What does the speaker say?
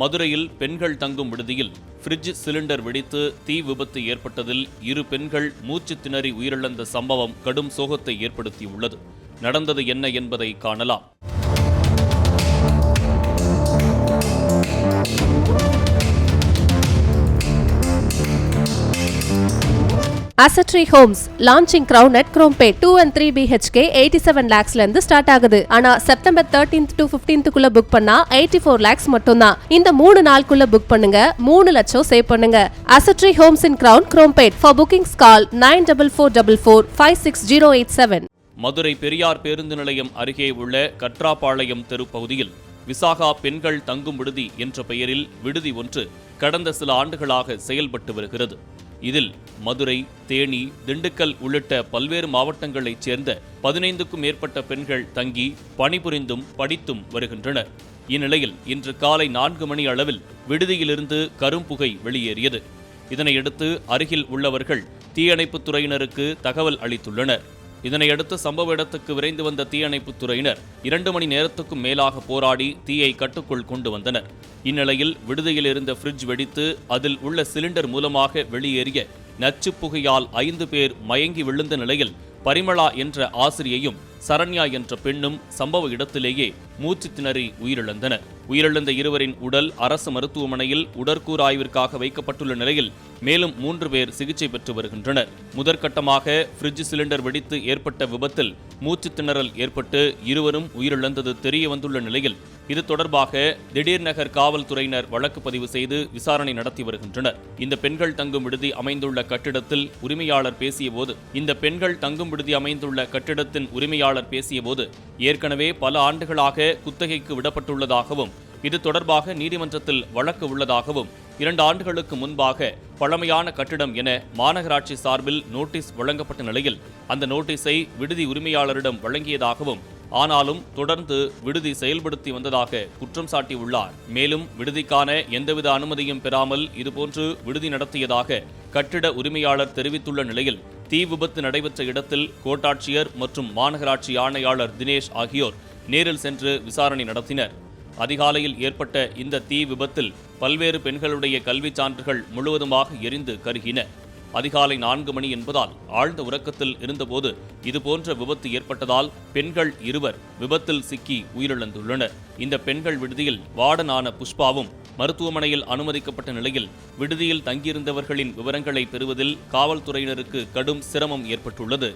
மதுரையில் பெண்கள் தங்கும் விடுதியில் ஃப்ரிட்ஜ் சிலிண்டர் வெடித்து தீ விபத்து ஏற்பட்டதில் இரு பெண்கள் மூச்சு திணறி உயிரிழந்த சம்பவம் கடும் சோகத்தை ஏற்படுத்தியுள்ளது. நடந்தது என்ன என்பதை காணலாம். அசட்ரி homes launching Crown at Chromepet two and three BHK eighty seven லேக்ஸ்ல இருந்து ஸ்டார்ட் ஆகுது. ஆனா செப்டம்பர் தேர்டீன்த் டு பிப்டீன்த்துக்குள்ள புக் பண்ணா எயிட்டி ஃபோர் லேக்ஸ் மட்டும்தான் இந்த மூணு நாளுக்குள்ள புக் பண்ணுங்க. மூணு லட்சம் சேவ் பண்ணுங்க. அசட்ரி homes in Crown Chromepet for bookings call nine double four double four five six zero eight seven Madurai Periyar பேருந்து நிலையம் அருகே உள்ள கட்ராபாளையம் தெருப்பகுதியில் விசாகா பெண்கள் தங்கும் விடுதி என்ற பெயரில் விடுதி ஒன்று கடந்த சில ஆண்டுகளாக செயல்பட்டு வருகிறது. இதில் மதுரை தேனி திண்டுக்கல் உள்ளிட்ட பல்வேறு மாவட்டங்களைச் சேர்ந்த பதினைந்துக்கும் மேற்பட்ட பெண்கள் தங்கி பணிபுரிந்தும் படித்தும் வருகின்றனர். இந்நிலையில் இன்று காலை நான்கு மணி அளவில் விடுதியிலிருந்து கரும்புகை வெளியேறியது. இதனையடுத்து அருகில் உள்ளவர்கள் தீயணைப்புத் துறையினருக்கு தகவல் அளித்துள்ளனர். இதனையடுத்து சம்பவ இடத்துக்கு விரைந்து வந்த தீயணைப்புத் துறையினர் இரண்டு மணி நேரத்துக்கும் மேலாக போராடி தீயை கட்டுக்குள் கொண்டு வந்தனர். இந்நிலையில் விடுதியில் இருந்த ஃப்ரிட்ஜ் வெடித்து அதில் உள்ள சிலிண்டர் மூலமாக வெளியேறிய நச்சுப் புகையால் ஐந்து பேர் மயங்கி விழுந்த நிலையில் பரிமளா என்ற ஆசிரியையும் சரண்யா என்ற பெண்ணும் சம்பவ இடத்திலேயே மூச்சு திணறி உயிரிழந்தனர் உயிரிழந்த இருவரின் உடல் அரசு மருத்துவமனையில் உடற்கூறாய்விற்காக வைக்கப்பட்டுள்ள நிலையில் மேலும் மூன்று பேர் சிகிச்சை பெற்று வருகின்றனர். முதற்கட்டமாக பிரிட்ஜ் சிலிண்டர் வெடித்து ஏற்பட்ட விபத்தில் மூச்சு திணறல் ஏற்பட்டு இருவரும் உயிரிழந்தது தெரிய வந்துள்ள நிலையில் இது தொடர்பாக திடீர் நகர் காவல்துறையினர் வழக்கு பதிவு செய்து விசாரணை நடத்தி வருகின்றனர். இந்த பெண்கள் தங்கும் விடுதி அமைந்துள்ள கட்டிடத்தில் உரிமையாளர் பேசியபோது இந்த பெண்கள் தங்கும் விடுதி அமைந்துள்ள கட்டிடத்தின் உரிமையாளர் செய்தியாளர் பேசியபோது ஏற்கனவே பல ஆண்டுகளாக குத்தகைக்கு விடப்பட்டுள்ளதாகவும் இது தொடர்பாக நீதிமன்றத்தில் வழக்கு உள்ளதாகவும் இரண்டு ஆண்டுகளுக்கு முன்பாக பழமையான கட்டிடம் என மாநகராட்சி சார்பில் நோட்டீஸ் வழங்கப்பட்ட நிலையில் அந்த நோட்டீஸை விடுதி உரிமையாளரிடம் வழங்கியதாகவும் ஆனாலும் தொடர்ந்து விடுதி செயல்படுத்தி வந்ததாக குற்றம் சாட்டியுள்ளார். மேலும் விடுதிக்கான எந்தவித அனுமதியும் பெறாமல் இதுபோன்று விடுதி நடத்தியதாக கட்டிட உரிமையாளர் தெரிவித்துள்ள நிலையில் தீ விபத்து நடைபெற்ற இடத்தில் கோட்டாட்சியர் மற்றும் மாநகராட்சி ஆணையாளர் தினேஷ் ஆகியோர் நேரில் சென்று விசாரணை நடத்தினர். அதிகாலையில் ஏற்பட்ட இந்த தீ விபத்தில் பல்வேறு பெண்களுடைய கல்விச் சான்றுகள் முழுவதுமாக எரிந்து கருகின. அதிகாலை நான்கு மணி என்பதால் ஆழ்ந்த உறக்கத்தில் இருந்தபோது இதுபோன்ற விபத்து ஏற்பட்டதால் பெண்கள் இருவர் விபத்தில் சிக்கி உயிரிழந்துள்ளனர். இந்த பெண்கள் விடுதியில் வார்டனான புஷ்பாவும் மருத்துவமனையில் அனுமதிக்கப்பட்ட நிலையில் விடுதியில் தங்கியிருந்தவர்களின் விவரங்களை பெறுவதில் காவல்துறையினருக்கு கடும் சிரமம் ஏற்பட்டுள்ளது.